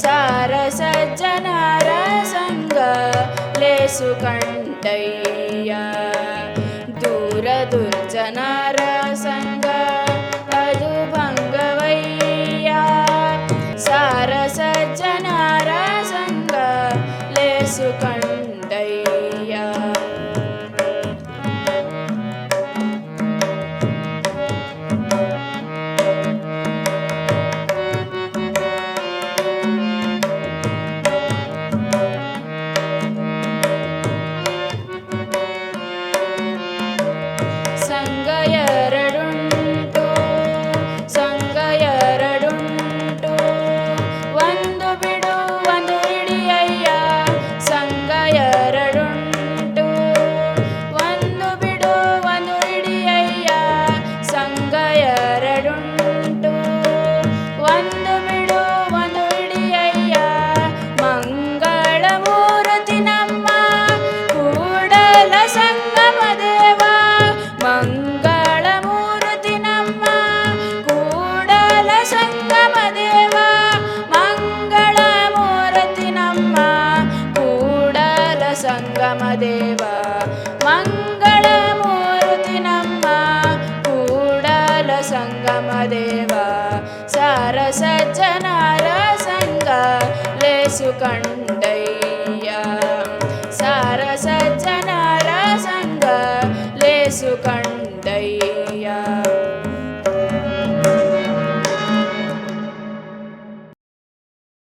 सारसज्ज नारासङ्ग लेसुकण्ठयया दूरदुर्जनारासङ्गवैया सारसज्ज नारासङ्ग लेशुकण्ठ మంగమదేవా మంగళమూర్తి నమ్మ కూడల సంగమదేవా. సారసజ్జనార సంగ లేసు కండయ్యా సారసజ్జనార సంగ లేసు కండయ్యా